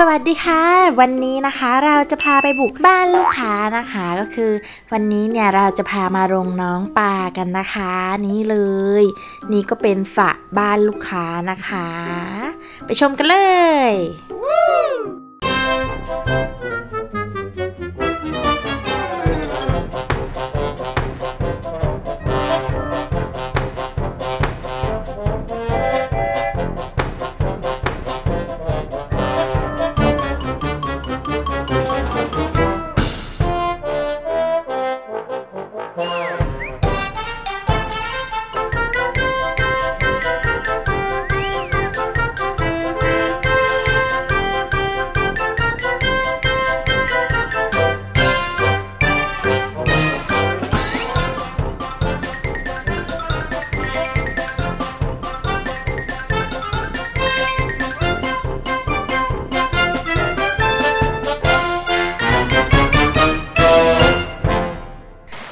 สวัสดีค่ะ วันนี้นะคะเราจะพาไปบุกบ้านลูกค้านะคะก็คือ วันนี้เนี่ยเราจะพามาลงน้องปลากันนะคะ นี่เลย นี่ก็เป็นสระบ้านลูกค้านะคะ ไปชมกันเลย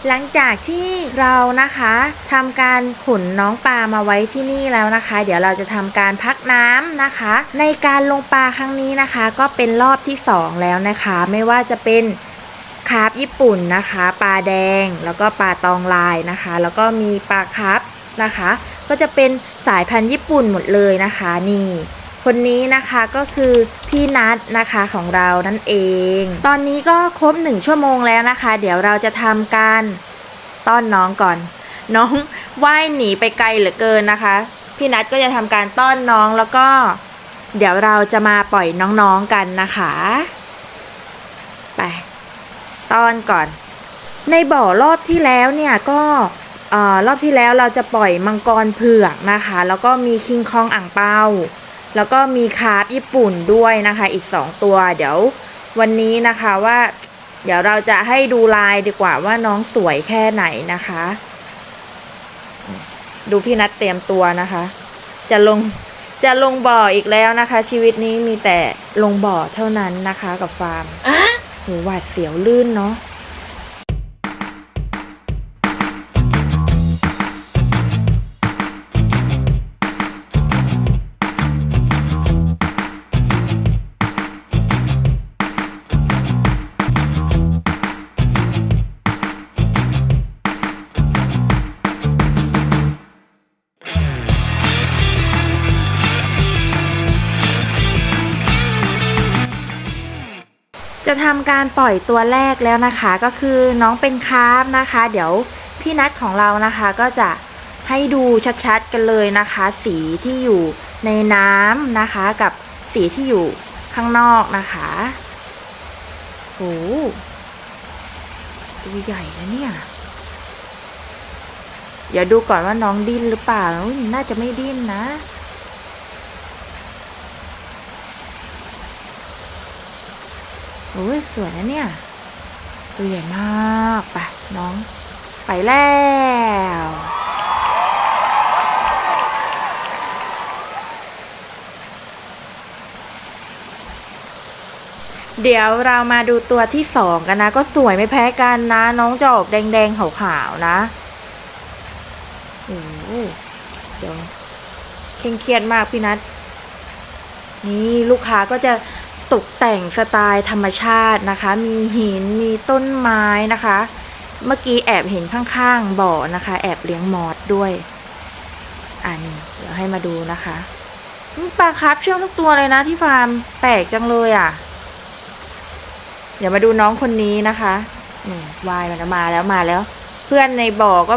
หลังจากที่เรานะคะทำการขุนน้องปลามาไว้ที่นี่แล้วนะคะ เดี๋ยวเราจะทำการพักน้ำนะคะ ในการลงปลาครั้งนี้นะคะ ก็เป็นรอบที่สองแล้วนะคะ ไม่ว่าจะเป็นคาร์ฟญี่ปุ่นนะคะปลาแดงแล้วก็ปลาตองลายนะคะ แล้วก็มีปลาคาร์ฟนะคะ ก็จะเป็นสายพันธุ์ญี่ปุ่นหมดเลยนะคะนี่ คนนี้นะคะก็คือพี่นัทนะคะของเรานั่นเอง ตอนนี้ก็ครบหนึ่งชั่วโมงแล้วนะคะ เดี๋ยวเราจะทำการต้อนน้องก่อน น้องว่ายหนีไปไกลเหลือเกินนะคะ พี่นัทก็จะทำการต้อนน้องแล้วก็ เดี๋ยวเราจะมาปล่อยน้องๆกันนะคะไปต้อนก่อน ในบ่อรอบที่แล้วเนี่ยก็รอบที่แล้วเราจะปล่อยมังกรเผือกนะคะ แล้วก็มีคิงคองอ่างเปา แล้วก็มีคาร์ฟญี่ปุ่นด้วยนะคะอีก 2 ตัว เดี๋ยววันนี้นะคะว่า เดี๋ยวเราจะให้ดูลายดีกว่าว่าน้องสวยแค่ไหนนะคะ ดูพี่นัดเตรียมตัวนะคะ จะลงจะลงบ่ออีกแล้วนะคะ ชีวิตนี้มีแต่ลงบ่อเท่านั้นนะคะ กับฟาร์มโหหวาดเสียวลื่นเนาะ จะทำการปล่อยตัวแรกแล้วนะคะก็คือน้องเป็นคาร์ฟนะคะ เดี๋ยวพี่นัทของเรานะคะก็จะให้ดูชัดๆกันเลยนะคะ สีที่อยู่ในน้ำนะคะกับสีที่อยู่ข้างนอกนะคะโอ้ตัวใหญ่นะเนี่ยเดี๋ยวดูก่อนว่าน้องดิ้นหรือเปล่าน่าจะไม่ดิ้นนะ โอ้ยสวยนะเนี่ย ตัวใหญ่มากไปน้อง ไปแล้วเดี๋ยวเรามาดูตัวที่สองกันนะ ก็สวยไม่แพ้กันนะ น้องจะออกแดงๆขาวๆนะโอ้เดี๋ยวเคร่งเครียดมากพี่นัทนี่ลูกค้าก็จะ ตกแต่งสไตล์ธรรมชาตินะคะ มีหินมีต้นไม้นะคะ เมื่อกี้แอบเห็นข้างๆบ่อนะคะ แอบเลี้ยงมอสด้วยอ่านี่เดี๋ยวให้มาดูนะคะนี่ปลาคร์ฟเชื่องทุกตัวเลยนะที่ฟาร์มแปลกจังเลยอะ เดี๋ยวมาดูน้องคนนี้นะคะนี่วายมันมาแล้วมาแล้ว เพื่อนในบ่อก็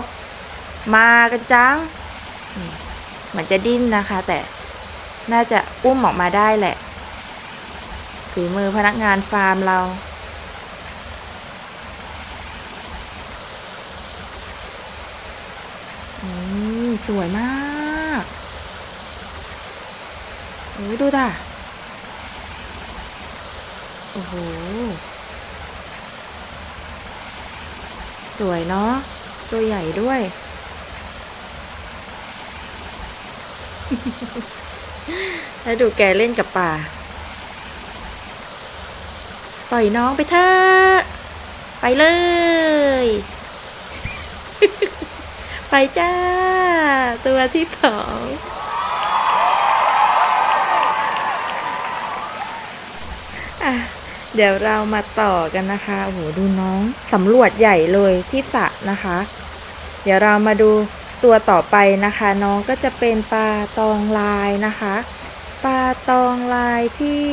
มากันจังเหมือนจะดิ้นนะคะ แต่น่าจะอุ้มออกมาได้แหละ ฝีมือพนักงานฟาร์มเรา อืม สวยมากโอ้ยดูด่ะ โอ้โห สวยเนาะ ตัวใหญ่ด้วย แล้วดูแกเล่นกับป่า ปล่อยน้องไปเถอะไปเลย ไปจ้า ตัวที่สองเดี๋ยวเรามาต่อกันนะคะโอ้โหดูน้องสำรวจใหญ่เลยที่สระนะคะ เดี๋ยวเรามาดูตัวต่อไปนะคะ น้องก็จะเป็นปลาตองลายนะคะ ปลาตองลายที่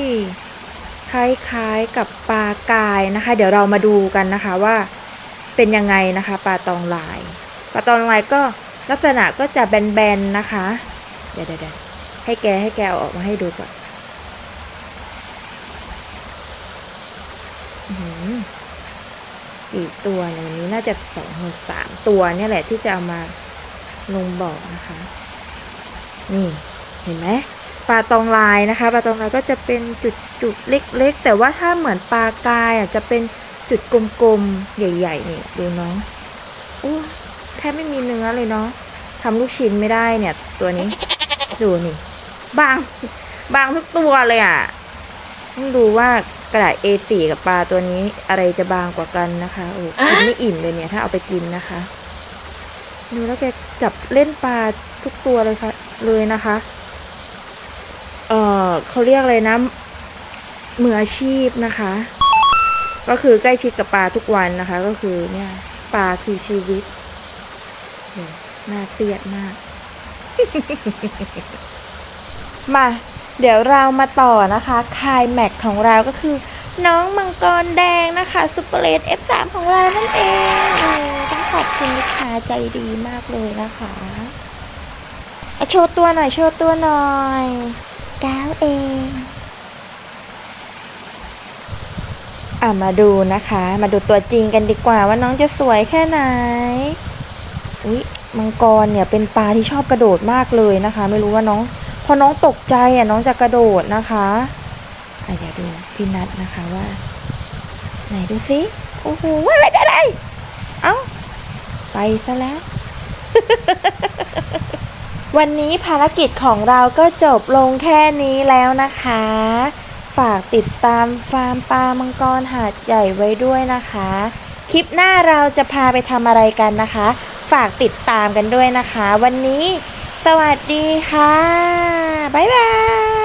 คล้ายๆกับปลากายนะคะ เดี๋ยวเรามาดูกันนะคะว่าเป็นยังไงนะคะปลาตองลายปลาตองลายก็ลักษณะก็จะแบนๆนะคะ เดี๋ยวเดี๋ยวให้แกให้แกเอาออกมาให้ดูก่อนกี่ตัวเนี่ยวันนี้น่าจะสองหรือสามตัวเนี่ยแหละที่จะเอามาลงบ่อนะคะ นี่เห็นไหม ปลาตองลายนะคะปลาตองลายก็จะเป็นจุดจุดเล็กๆ แต่ว่าถ้าเหมือนปลากายอะจะเป็นจุดกลมๆ ใหญ่ๆนี่ดูน้องอู้แทบไม่มีเนื้อเลยเนาะทำลูกชิ้นไม่ได้เนี่ย ตัวนี้ดูนี่บางบางทุกตัวเลยอะต้องดูว่ากระดาษ A4 กับปลาตัวนี้อะไรจะบางกว่ากันนะคะโอ้กินไม่อิ่มเลยเนี่ย ถ้าเอาไปกินนะคะดูแล้วแกจับเล่นปลาทุกตัวเลยค่ะเลยนะคะ อเขาเรียกอะไรนะมืออาชีพนะคะ ก็คือใกล้ชิดกับปลาทุกวันนะคะ ก็คือเนี่ยปลาคือชีวิตน่าเครียดมาก มา เดี๋ยวเรามาต่อนะคะคายแม็กของเราก็คือ น้องมังกรแดงนะคะซูเปอร์เลด F3 ของเรานั่นเองโอ้ต้องขอบคุณลูกค้าใจดีมากเลยนะคะโชว์ตัวหน่อย โชว์ตัวหน่อย ก้าวเองอะมาดูนะคะ มาดูตัวจริงกันดีกว่าว่าน้องจะสวยแค่ไหน อุ๊ยมังกรเนี่ยเป็นปลาที่ชอบกระโดดมากเลยนะคะ ไม่รู้ว่าน้อง พอน้องตกใจอะน้องจะกระโดดนะคะอะเดี๋ยวดูพี่นัทนะคะว่า ไหนดูสิโอ้โหอะไรจะได้เอ้าไปซะแล้ว วันนี้ภารกิจของเราก็จบลงแค่นี้แล้วนะคะ ฝากติดตามฟาร์มปลามังกรหาดใหญ่ไว้ด้วยนะคะ คลิปหน้าเราจะพาไปทำอะไรกันนะคะ ฝากติดตามกันด้วยนะคะ วันนี้ สวัสดีค่ะ บ๊ายบาย